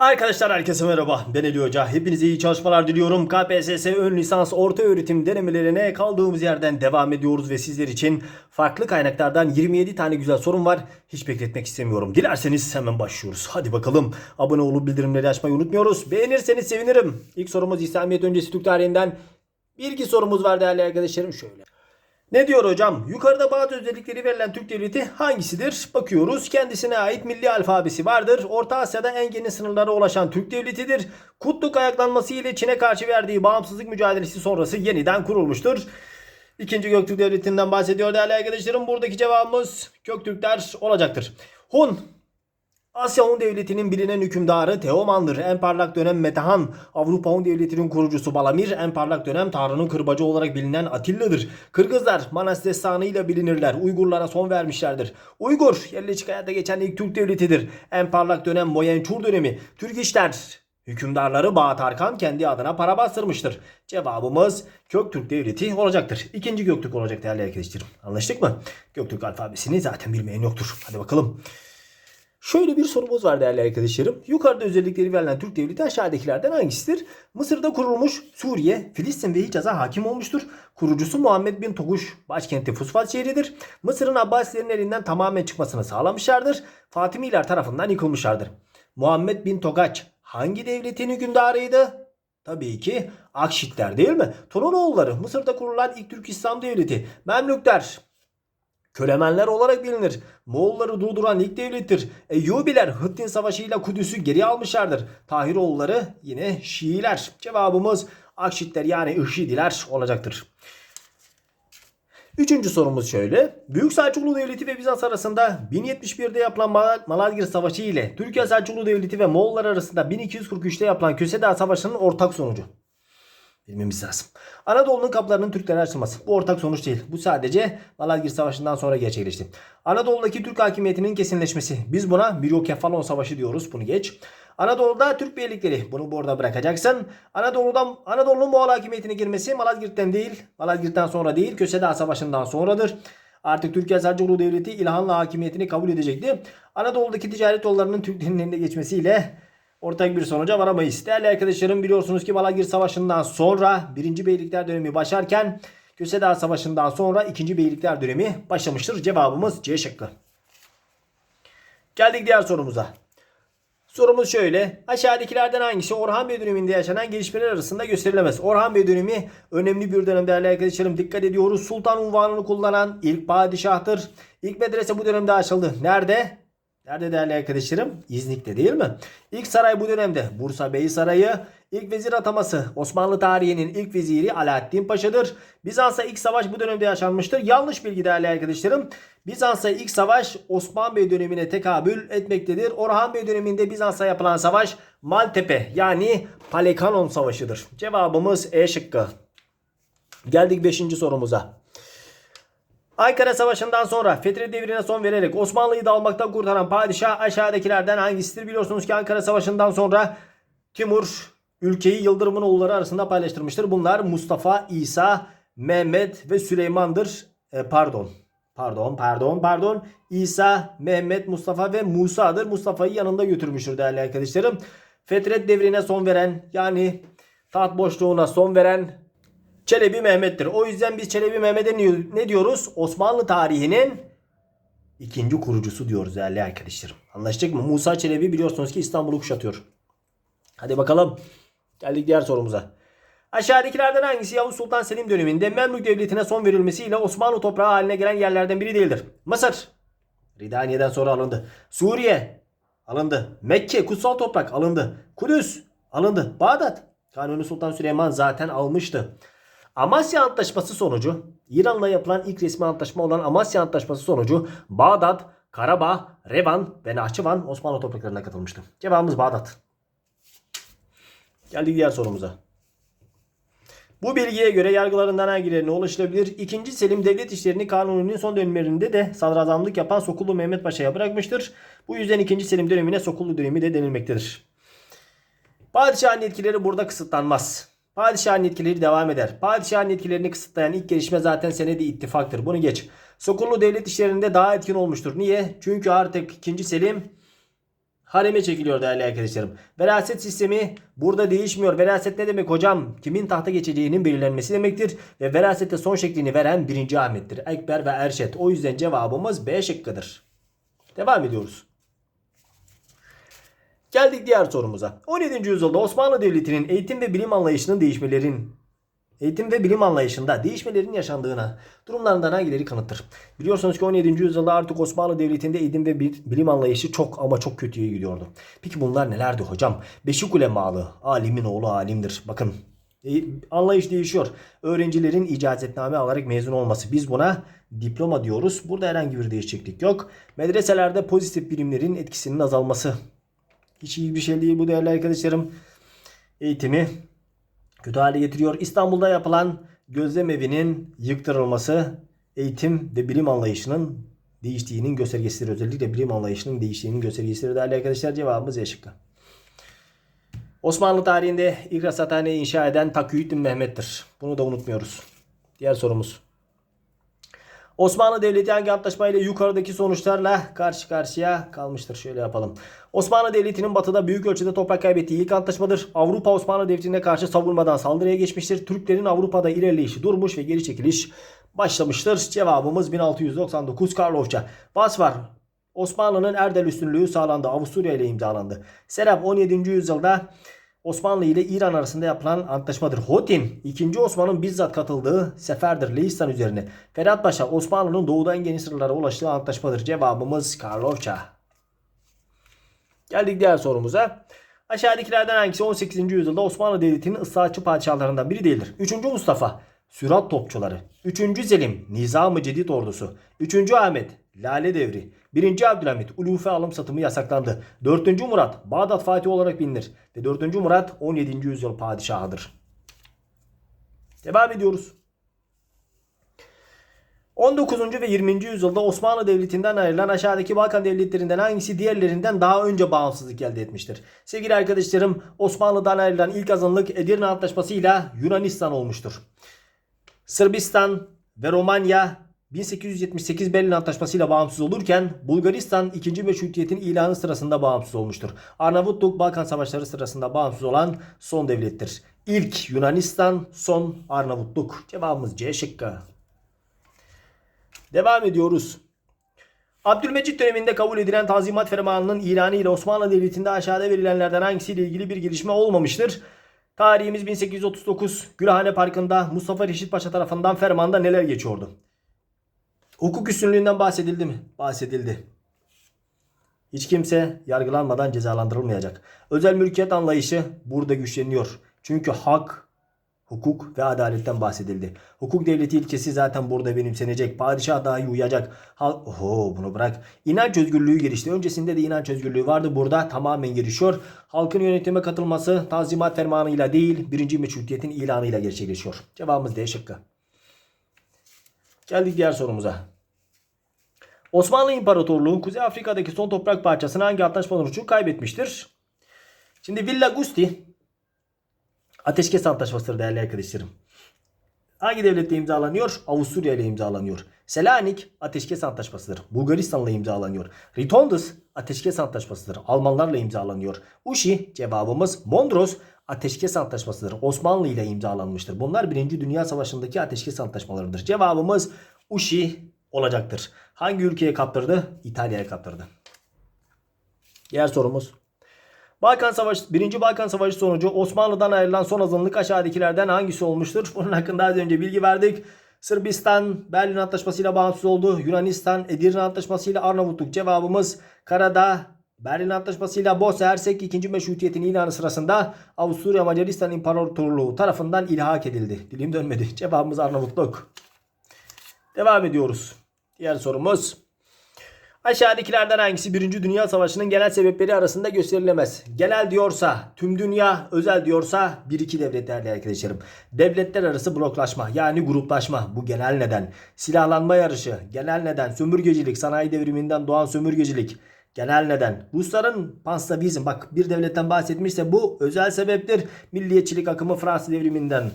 Arkadaşlar herkese merhaba. Ben Ali Hoca. Hepinize iyi çalışmalar diliyorum. KPSS ön lisans orta öğretim denemelerine kaldığımız yerden devam ediyoruz ve sizler için farklı kaynaklardan 27 tane güzel sorum var. Hiç bekletmek istemiyorum. Dilerseniz hemen başlıyoruz. Hadi bakalım. Abone olup bildirimleri açmayı unutmuyoruz. Beğenirseniz sevinirim. İlk sorumuz İslamiyet öncesi Türk tarihinden bilgi sorumuz var değerli arkadaşlarım. Şöyle. Ne diyor hocam? Yukarıda bazı özellikleri verilen Türk devleti hangisidir? Bakıyoruz. Kendisine ait milli alfabesi vardır. Orta Asya'da en geniş sınırlara ulaşan Türk devletidir. Kutluk ayaklanması ile Çin'e karşı verdiği bağımsızlık mücadelesi sonrası yeniden kurulmuştur. İkinci Göktürk Devleti'nden bahsediyor değerli arkadaşlarım. Buradaki cevabımız Göktürkler olacaktır. Hun Asya Hun Devleti'nin bilinen hükümdarı Teoman'dır. En parlak dönem Metehan. Avrupa Hun Devleti'nin kurucusu Balamir. En parlak dönem Tanrı'nın kırbacı olarak bilinen Atilla'dır. Kırgızlar Manas Destanı ile bilinirler. Uygurlara son vermişlerdir. Uygur yerleşik hayata geçen ilk Türk devletidir. En parlak dönem Moyençur dönemi. Türk işler Hükümdarları Bağat Arkan kendi adına para bastırmıştır. Cevabımız Göktürk Devleti olacaktır. İkinci Göktürk olacak değerli arkadaşlarım. Anlaştık mı? Göktürk alfabesini zaten bilmeyen yoktur. Hadi bakalım. Şöyle bir sorumuz var değerli arkadaşlarım. Yukarıda özellikleri verilen Türk devleti aşağıdakilerden hangisidir? Mısır'da kurulmuş Suriye, Filistin ve Hicaz'a hakim olmuştur. Kurucusu Muhammed bin Toguş, başkenti Fusfat şehridir. Mısır'ın Abbasilerin elinden tamamen çıkmasını sağlamışlardır. Fatimiler tarafından yıkılmışlardır. Muhammed bin Togaç hangi devletin hükümdarıydı? Tabii ki Akşitler değil mi? Torunoğulları Mısır'da kurulan ilk Türk İslam devleti. Memlükler Kölemenler olarak bilinir. Moğolları durduran ilk devlettir. Eyyubiler Hıttin Savaşı ile Kudüs'ü geri almışlardır. Tahiroğulları yine Şiiler. Cevabımız Akşitler yani Işidiler olacaktır. Üçüncü sorumuz şöyle. Büyük Selçuklu Devleti ve Bizans arasında 1071'de yapılan Mal- Savaşı ile Türkiye Selçuklu Devleti ve Moğollar arasında 1243'te yapılan Köseda Savaşı'nın ortak sonucu. Bilmemiz lazım. Anadolu'nun kapılarının Türklere açılması. Bu ortak sonuç değil. Bu sadece Malazgirt Savaşı'ndan sonra gerçekleşti. Anadolu'daki Türk hakimiyetinin kesinleşmesi. Biz buna Miryokefalon Savaşı diyoruz. Bunu geç. Anadolu'da Türk beylikleri. Bunu burada bırakacaksın. Anadolu'dan Anadolu'nun Moğol hakimiyetine girmesi Malazgirt'ten değil. Malazgirt'ten sonra değil. Köseda Savaşı'ndan sonradır. Artık Türkiye Selçuklu Devleti İlhanlı hakimiyetini kabul edecekti. Anadolu'daki ticaret yollarının Türklerin eline geçmesiyle ortak bir sonuca varamayız. Değerli arkadaşlarım biliyorsunuz ki Malazgirt Savaşı'ndan sonra 1. Beylikler dönemi başarken Köseda Savaşı'ndan sonra 2. Beylikler dönemi başlamıştır. Cevabımız C şıkkı. Geldik diğer sorumuza. Sorumuz şöyle. Aşağıdakilerden hangisi Orhan Bey döneminde yaşanan gelişmeler arasında gösterilemez? Orhan Bey dönemi önemli bir dönem değerli arkadaşlarım. Dikkat ediyoruz. Sultan unvanını kullanan ilk padişahtır. İlk medrese bu dönemde açıldı. Nerede? Nerede değerli arkadaşlarım? İznik'te değil mi? İlk saray bu dönemde Bursa Bey Sarayı. İlk vezir ataması Osmanlı tarihinin ilk veziri Alaaddin Paşa'dır. Bizans'a ilk savaş bu dönemde yaşanmıştır. Yanlış bilgi değerli arkadaşlarım. Bizans'a ilk savaş Osman Bey dönemine tekabül etmektedir. Orhan Bey döneminde Bizans'a yapılan savaş Maltepe yani Palekanon Savaşı'dır. Cevabımız E şıkkı. Geldik 5. sorumuza. Ankara Savaşı'ndan sonra Fetri devrine son vererek Osmanlı'yı da almaktan kurtaran padişah aşağıdakilerden hangisidir? Biliyorsunuz ki Ankara Savaşı'ndan sonra Timur ülkeyi Yıldırım'ın oğulları arasında paylaştırmıştır. Bunlar Mustafa, İsa, Mehmet ve Süleyman'dır. E, pardon. Pardon, pardon, pardon. İsa, Mehmet, Mustafa ve Musa'dır. Mustafa'yı yanında götürmüştür değerli arkadaşlarım. Fetret devrine son veren yani taht boşluğuna son veren Çelebi Mehmet'tir. O yüzden biz Çelebi Mehmet'e ne- diyoruz? Osmanlı tarihinin ikinci kurucusu diyoruz değerli arkadaşlarım. Anlaştık mı? Musa Çelebi biliyorsunuz ki İstanbul'u kuşatıyor. Hadi bakalım. Geldik diğer sorumuza. Aşağıdakilerden hangisi Yavuz Sultan Selim döneminde Memlük Devleti'ne son verilmesiyle Osmanlı toprağı haline gelen yerlerden biri değildir? Mısır. Ridaniye'den sonra alındı. Suriye alındı. Mekke kutsal toprak alındı. Kudüs alındı. Bağdat. Kanuni Sultan Süleyman zaten almıştı. Amasya Antlaşması sonucu İran'la yapılan ilk resmi antlaşma olan Amasya Antlaşması sonucu Bağdat, Karabağ, Revan ve Nahçıvan Osmanlı topraklarına katılmıştı. Cevabımız Bağdat. Geldik diğer sorumuza. Bu bilgiye göre yargılarından hangilerine ulaşılabilir? İkinci Selim devlet işlerini kanuninin son dönemlerinde de sadrazamlık yapan Sokullu Mehmet Paşa'ya bırakmıştır. Bu yüzden ikinci Selim dönemine Sokullu dönemi de denilmektedir. Padişahın yetkileri burada kısıtlanmaz. Padişahın yetkileri devam eder. Padişahın yetkilerini kısıtlayan ilk gelişme zaten senedi ittifaktır. Bunu geç. Sokullu devlet işlerinde daha etkin olmuştur. Niye? Çünkü artık 2. Selim hareme çekiliyor değerli arkadaşlarım. Veraset sistemi burada değişmiyor. Veraset ne demek hocam? Kimin tahta geçeceğinin belirlenmesi demektir. Ve verasete son şeklini veren 1. Ahmet'tir. Ekber ve Erşet. O yüzden cevabımız B şıkkıdır. Devam ediyoruz. Geldik diğer sorumuza. 17. yüzyılda Osmanlı Devleti'nin eğitim ve bilim anlayışının değişmelerin eğitim ve bilim anlayışında değişmelerin yaşandığına durumlarından hangileri kanıttır? Biliyorsunuz ki 17. yüzyılda artık Osmanlı Devleti'nde eğitim ve bi- bilim anlayışı çok ama çok kötüye gidiyordu. Peki bunlar nelerdi hocam? Beşik ulemalı, alimin oğlu alimdir. Bakın e, anlayış değişiyor. Öğrencilerin icazetname alarak mezun olması. Biz buna diploma diyoruz. Burada herhangi bir değişiklik yok. Medreselerde pozitif bilimlerin etkisinin azalması. Hiç iyi bir şey değil bu değerli arkadaşlarım. Eğitimi kötü hale getiriyor. İstanbul'da yapılan gözlem evinin yıktırılması eğitim ve bilim anlayışının değiştiğinin göstergesidir. Özellikle bilim anlayışının değiştiğinin göstergesidir değerli arkadaşlar. Cevabımız E. Osmanlı tarihinde ilk rasathane inşa eden Takiyüddin Mehmet'tir. Bunu da unutmuyoruz. Diğer sorumuz. Osmanlı Devleti hangi antlaşmayla yukarıdaki sonuçlarla karşı karşıya kalmıştır? Şöyle yapalım. Osmanlı Devleti'nin batıda büyük ölçüde toprak kaybettiği ilk antlaşmadır. Avrupa Osmanlı Devleti'ne karşı savunmadan saldırıya geçmiştir. Türklerin Avrupa'da ilerleyişi durmuş ve geri çekiliş başlamıştır. Cevabımız 1699 Karlofça. Bas var. Osmanlı'nın Erdel üstünlüğü sağlandı. Avusturya ile imzalandı. Serap 17. yüzyılda Osmanlı ile İran arasında yapılan antlaşmadır. Hotin 2. Osman'ın bizzat katıldığı seferdir Leistan üzerine. Ferhat Paşa Osmanlı'nın doğuda en geniş sınırlara ulaştığı antlaşmadır. Cevabımız Karlofça. Geldik diğer sorumuza. Aşağıdakilerden hangisi 18. yüzyılda Osmanlı Devleti'nin ıslahatçı padişahlarından biri değildir? 3. Mustafa Sürat topçuları 3. Selim Nizam-ı Cedid ordusu 3. Ahmet Lale Devri 1. Abdülhamit Ulufe alım satımı yasaklandı 4. Murat Bağdat Fatih olarak bilinir ve 4. Murat 17. yüzyıl padişahıdır. Devam ediyoruz. 19. ve 20. yüzyılda Osmanlı Devleti'nden ayrılan aşağıdaki Balkan devletlerinden hangisi diğerlerinden daha önce bağımsızlık elde etmiştir? Sevgili arkadaşlarım Osmanlı'dan ayrılan ilk azınlık Edirne Antlaşması ile Yunanistan olmuştur. Sırbistan ve Romanya 1878 Berlin Antlaşması bağımsız olurken Bulgaristan 2. Meşrutiyet'in ilanı sırasında bağımsız olmuştur. Arnavutluk Balkan Savaşları sırasında bağımsız olan son devlettir. İlk Yunanistan, son Arnavutluk. Cevabımız C şıkkı. Devam ediyoruz. Abdülmecit döneminde kabul edilen Tanzimat Fermanı'nın ilanı ile Osmanlı Devleti'nde aşağıda verilenlerden hangisiyle ilgili bir gelişme olmamıştır? Tarihimiz 1839 Gülhane Parkı'nda Mustafa Reşit Paşa tarafından fermanda neler geçiyordu? Hukuk üstünlüğünden bahsedildi mi? Bahsedildi. Hiç kimse yargılanmadan cezalandırılmayacak. Özel mülkiyet anlayışı burada güçleniyor. Çünkü hak, hukuk ve adaletten bahsedildi. Hukuk devleti ilkesi zaten burada benimsenecek. Padişah dahi uyacak. Hal Oho bunu bırak. İnanç özgürlüğü gelişti. Öncesinde de inanç özgürlüğü vardı. Burada tamamen gelişiyor. Halkın yönetime katılması Tanzimat Fermanı'yla değil, birinci meşrutiyetin ilanıyla gerçekleşiyor. Cevabımız D şıkkı. Geldik diğer sorumuza. Osmanlı İmparatorluğu Kuzey Afrika'daki son toprak parçasını hangi antlaşmalar için kaybetmiştir? Şimdi Villa Gusti Ateşkes Antlaşması'dır değerli arkadaşlarım. Hangi devlette imzalanıyor? Avusturya ile imzalanıyor. Selanik Ateşkes Antlaşması'dır. Bulgaristan'la imzalanıyor. Ritondus Ateşkes Antlaşması'dır. Almanlarla imzalanıyor. Uşi cevabımız Mondros Ateşkes Antlaşması'dır. Osmanlı ile imzalanmıştır. Bunlar 1. Dünya Savaşı'ndaki ateşkes antlaşmalarıdır. Cevabımız Uşi olacaktır. Hangi ülkeye kaptırdı? İtalya'ya kaptırdı. Diğer sorumuz. Balkan Savaşı, 1. Balkan Savaşı sonucu Osmanlı'dan ayrılan son azınlık aşağıdakilerden hangisi olmuştur? Bunun hakkında az önce bilgi verdik. Sırbistan Berlin Antlaşması ile bağımsız oldu. Yunanistan Edirne Antlaşması ile Arnavutluk cevabımız Karadağ Berlin Antlaşması ile Bosna Hersek 2. Meşrutiyetin ilanı sırasında Avusturya Macaristan İmparatorluğu tarafından ilhak edildi. Dilim dönmedi. Cevabımız Arnavutluk. Devam ediyoruz. Diğer sorumuz. Aşağıdakilerden hangisi 1. Dünya Savaşı'nın genel sebepleri arasında gösterilemez? Genel diyorsa tüm dünya, özel diyorsa 1-2 devlet değerli arkadaşlarım. Devletler arası bloklaşma yani gruplaşma bu genel neden. Silahlanma yarışı genel neden. Sömürgecilik, sanayi devriminden doğan sömürgecilik genel neden. Rusların panslavizm bak bir devletten bahsetmişse bu özel sebeptir. Milliyetçilik akımı Fransız devriminden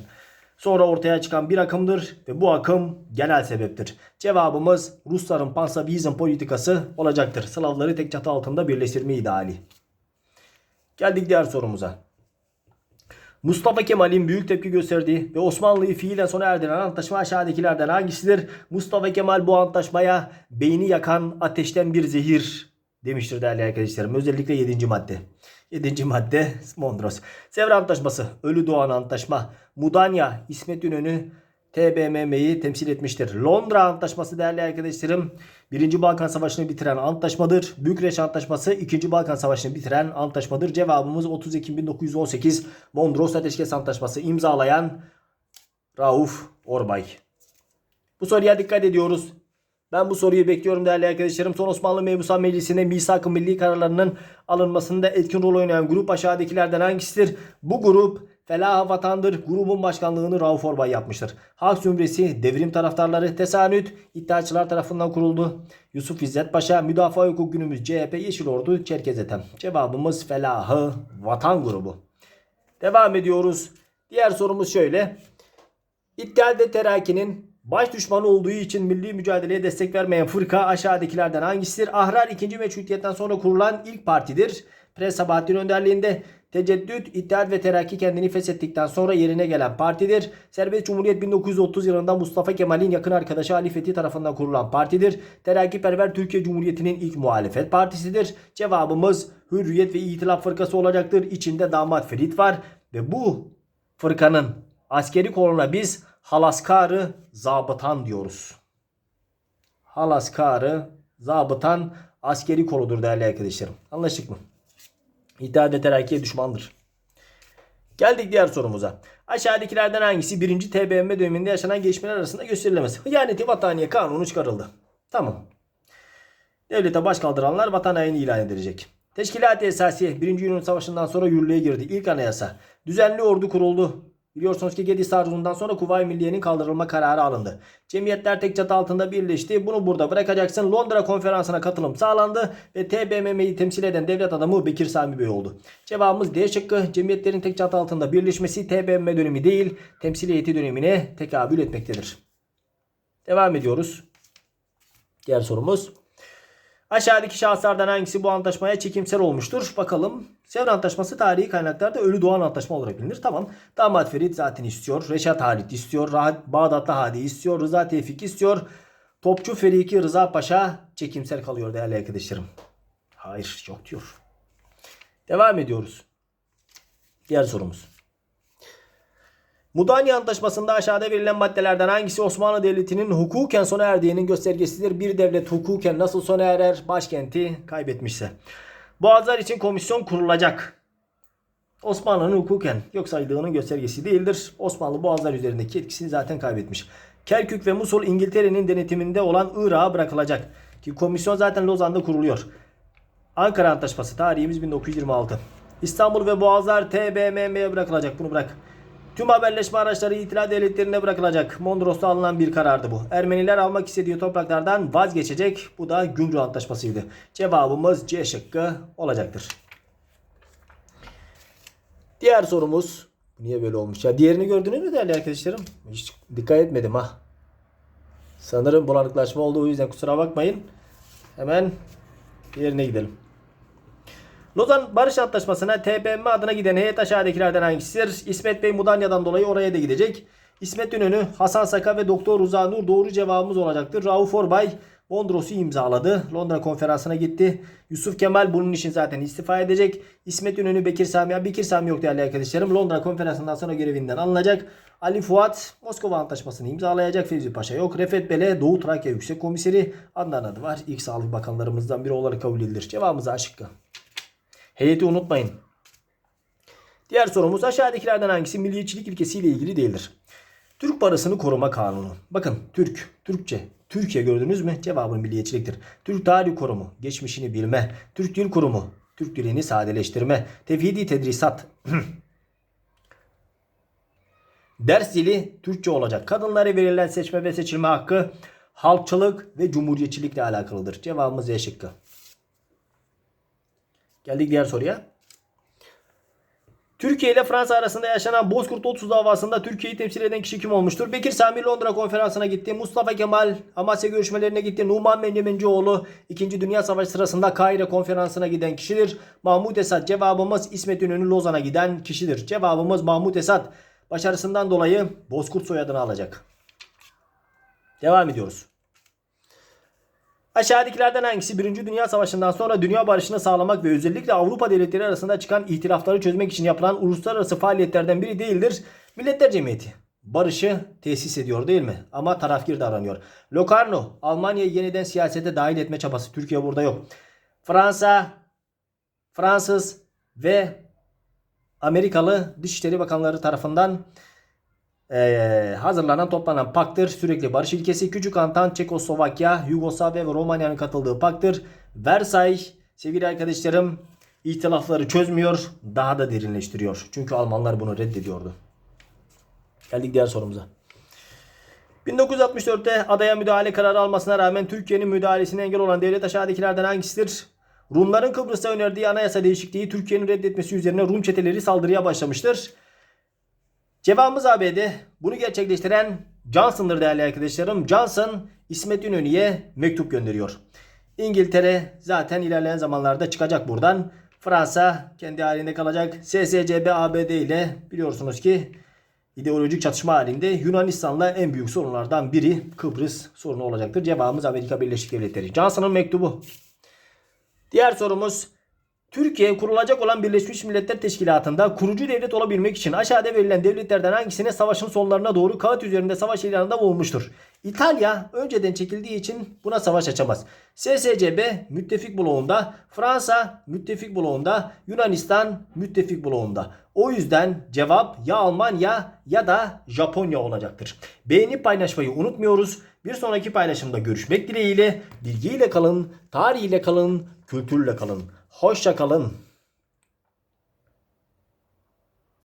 sonra ortaya çıkan bir akımdır ve bu akım genel sebeptir. Cevabımız Rusların panslavizm politikası olacaktır. Slavları tek çatı altında birleştirme ideali. Geldik diğer sorumuza. Mustafa Kemal'in büyük tepki gösterdiği ve Osmanlı'yı fiilen sona erdiren antlaşma aşağıdakilerden hangisidir? Mustafa Kemal bu antlaşmaya beyni yakan ateşten bir zehir demiştir değerli arkadaşlarım. Özellikle 7. madde. 7. madde Mondros. Sevr Antlaşması, Ölü Doğan Antlaşma, Mudanya, İsmet İnönü, TBMM'yi temsil etmiştir. Londra Antlaşması değerli arkadaşlarım 1. Balkan Savaşı'nı bitiren antlaşmadır. Bükreş Antlaşması 2. Balkan Savaşı'nı bitiren antlaşmadır. Cevabımız 30 Ekim 1918 Mondros Ateşkes Antlaşması imzalayan Rauf Orbay. Bu soruya dikkat ediyoruz. Ben bu soruyu bekliyorum değerli arkadaşlarım. Son Osmanlı Mebusan Meclisi'nde misak-ı milli kararlarının alınmasında etkin rol oynayan grup aşağıdakilerden hangisidir? Bu grup Felah Vatandır. Grubun başkanlığını Rauf Orbay yapmıştır. Halk Zümresi, devrim taraftarları, Tesanüt, İttihatçılar tarafından kuruldu. Yusuf İzzet Paşa, Müdafaa Hukuk Günümüz, CHP, Yeşil Ordu, Çerkez Etem. Cevabımız Felahı Vatan grubu. Devam ediyoruz. Diğer sorumuz şöyle. İttihat ve Terakki'nin baş düşmanı olduğu için milli mücadeleye destek vermeyen fırka aşağıdakilerden hangisidir? Ahrar 2. Meşrutiyet'ten sonra kurulan ilk partidir. Pres Sabahattin önderliğinde Teceddüt, İttihat ve Terakki kendini feshettikten sonra yerine gelen partidir. Serbest Cumhuriyet 1930 yılında Mustafa Kemal'in yakın arkadaşı Ali Fethi tarafından kurulan partidir. Terakkiperver Türkiye Cumhuriyeti'nin ilk muhalefet partisidir. Cevabımız Hürriyet ve İtilaf Fırkası olacaktır. İçinde damat Ferit var ve bu fırkanın askeri koluna biz Halaskarı Zabıtan diyoruz. Halaskarı Zabıtan askeri koludur değerli arkadaşlarım. Anlaştık mı? İttihat ve Terakki'ye düşmandır. Geldik diğer sorumuza. Aşağıdakilerden hangisi 1. TBMM döneminde yaşanan gelişmeler arasında gösterilemez? Hıyaneti vataniye kanunu çıkarıldı. Tamam. Devlete baş kaldıranlar vatan haini ilan edilecek. Teşkilat-ı Esasiye 1. Yunan Savaşı'ndan sonra yürürlüğe girdi. İlk anayasa. Düzenli ordu kuruldu. Biliyorsunuz ki Gediz Taarruzu'ndan sonra Kuvayi Milliye'nin kaldırılma kararı alındı. Cemiyetler tek çatı altında birleşti. Bunu burada bırakacaksın. Londra konferansına katılım sağlandı ve TBMM'yi temsil eden devlet adamı Bekir Sami Bey oldu. Cevabımız D şıkkı. Cemiyetlerin tek çatı altında birleşmesi TBMM dönemi değil, temsiliyeti dönemine tekabül etmektedir. Devam ediyoruz. Diğer sorumuz. Aşağıdaki şahıslardan hangisi bu antlaşmaya çekimsel olmuştur? Bakalım. Sevr Antlaşması tarihi kaynaklarda Ölü Doğan Antlaşma olarak bilinir. Tamam. Damat Ferit zaten istiyor. Reşat Halit istiyor. Rahat Bağdatlı Hadi istiyor. Rıza Tevfik istiyor. Topçu Feriki Rıza Paşa çekimsel kalıyor değerli arkadaşlarım. Hayır yok diyor. Devam ediyoruz. Diğer sorumuz. Mudanya Antlaşması'nda aşağıda verilen maddelerden hangisi Osmanlı Devleti'nin hukuken sona erdiğinin göstergesidir? Bir devlet hukuken nasıl sona erer? Başkenti kaybetmişse. Boğazlar için komisyon kurulacak. Osmanlı'nın hukuken yok saydığının göstergesi değildir. Osmanlı Boğazlar üzerindeki etkisini zaten kaybetmiş. Kerkük ve Musul İngiltere'nin denetiminde olan Irak'a bırakılacak. Ki komisyon zaten Lozan'da kuruluyor. Ankara Antlaşması tarihimiz 1926. İstanbul ve Boğazlar TBMM'ye bırakılacak. Bunu bırak. Tüm haberleşme araçları itilaf devletlerine bırakılacak. Mondros'ta alınan bir karardı bu. Ermeniler almak istediği topraklardan vazgeçecek. Bu da Gümrük Antlaşması'ydı. Cevabımız C şıkkı olacaktır. Diğer sorumuz. Niye böyle olmuş ya? Diğerini gördünüz mü değerli arkadaşlarım? Hiç dikkat etmedim ha. Sanırım bulanıklaşma oldu. O yüzden kusura bakmayın. Hemen diğerine gidelim. Lozan Barış Antlaşması'na TBMM adına giden heyet aşağıdakilerden hangisidir? İsmet Bey Mudanya'dan dolayı oraya da gidecek. İsmet İnönü, Hasan Saka ve Doktor Rıza Nur doğru cevabımız olacaktır. Rauf Orbay Mondros'u imzaladı. Londra konferansına gitti. Yusuf Kemal bunun için zaten istifa edecek. İsmet İnönü, Bekir Sami, Bekir Sami yok değerli arkadaşlarım. Londra konferansından sonra görevinden alınacak. Ali Fuat Moskova Antlaşması'nı imzalayacak. Fevzi Paşa yok. Refet Bele Doğu Trakya Yüksek Komiseri. Adnan adı var. İlk sağlık bakanlarımızdan biri olarak kabul edilir. Cevabımız A. Heyeti unutmayın. Diğer sorumuz aşağıdakilerden hangisi milliyetçilik ilkesiyle ilgili değildir? Türk parasını koruma kanunu. Bakın Türk, Türkçe, Türkiye gördünüz mü? Cevabı milliyetçiliktir. Türk tarih kurumu, geçmişini bilme. Türk dil kurumu, Türk dilini sadeleştirme. Tevhidi tedrisat. Ders dili Türkçe olacak. Kadınlara verilen seçme ve seçilme hakkı halkçılık ve cumhuriyetçilikle alakalıdır. Cevabımız E şıkkı. Geldik diğer soruya. Türkiye ile Fransa arasında yaşanan Bozkurt 30 davasında Türkiye'yi temsil eden kişi kim olmuştur? Bekir Sami Londra konferansına gitti. Mustafa Kemal Amasya görüşmelerine gitti. Numan Mendemencioğlu 2. Dünya Savaşı sırasında Kahire konferansına giden kişidir. Mahmut Esat cevabımız İsmet İnönü Lozan'a giden kişidir. Cevabımız Mahmut Esat başarısından dolayı Bozkurt soyadını alacak. Devam ediyoruz. Aşağıdakilerden hangisi 1. Dünya Savaşı'ndan sonra dünya barışını sağlamak ve özellikle Avrupa devletleri arasında çıkan ihtilafları çözmek için yapılan uluslararası faaliyetlerden biri değildir? Milletler Cemiyeti barışı tesis ediyor değil mi? Ama tarafgir davranıyor. Locarno Almanya'yı yeniden siyasete dahil etme çabası. Türkiye burada yok. Fransa, Fransız ve Amerikalı Dışişleri Bakanları tarafından eee, hazırlanan toplanan paktır. Sürekli barış ilkesi. Küçük Antan, Çekoslovakya, Yugoslavya ve Romanya'nın katıldığı paktır. Versay sevgili arkadaşlarım ihtilafları çözmüyor. Daha da derinleştiriyor. Çünkü Almanlar bunu reddediyordu. Geldik diğer sorumuza. 1964'te adaya müdahale kararı almasına rağmen Türkiye'nin müdahalesine engel olan devlet aşağıdakilerden hangisidir? Rumların Kıbrıs'a önerdiği anayasa değişikliği Türkiye'nin reddetmesi üzerine Rum çeteleri saldırıya başlamıştır. Cevabımız ABD. Bunu gerçekleştiren Johnson'dır değerli arkadaşlarım. Johnson İsmet İnönü'ye mektup gönderiyor. İngiltere zaten ilerleyen zamanlarda çıkacak buradan. Fransa kendi halinde kalacak. SSCB ABD ile biliyorsunuz ki ideolojik çatışma halinde Yunanistan'la en büyük sorunlardan biri Kıbrıs sorunu olacaktır. Cevabımız Amerika Birleşik Devletleri. Johnson'ın mektubu. Diğer sorumuz Türkiye kurulacak olan Birleşmiş Milletler Teşkilatı'nda kurucu devlet olabilmek için aşağıda verilen devletlerden hangisine savaşın sonlarına doğru kağıt üzerinde savaş ilanında bulunmuştur? İtalya önceden çekildiği için buna savaş açamaz. SSCB müttefik bloğunda, Fransa müttefik bloğunda, Yunanistan müttefik bloğunda. O yüzden cevap ya Almanya ya da Japonya olacaktır. Beğenip paylaşmayı unutmuyoruz. Bir sonraki paylaşımda görüşmek dileğiyle bilgiyle kalın, tarihiyle kalın, kültürle kalın. Hoşça kalın.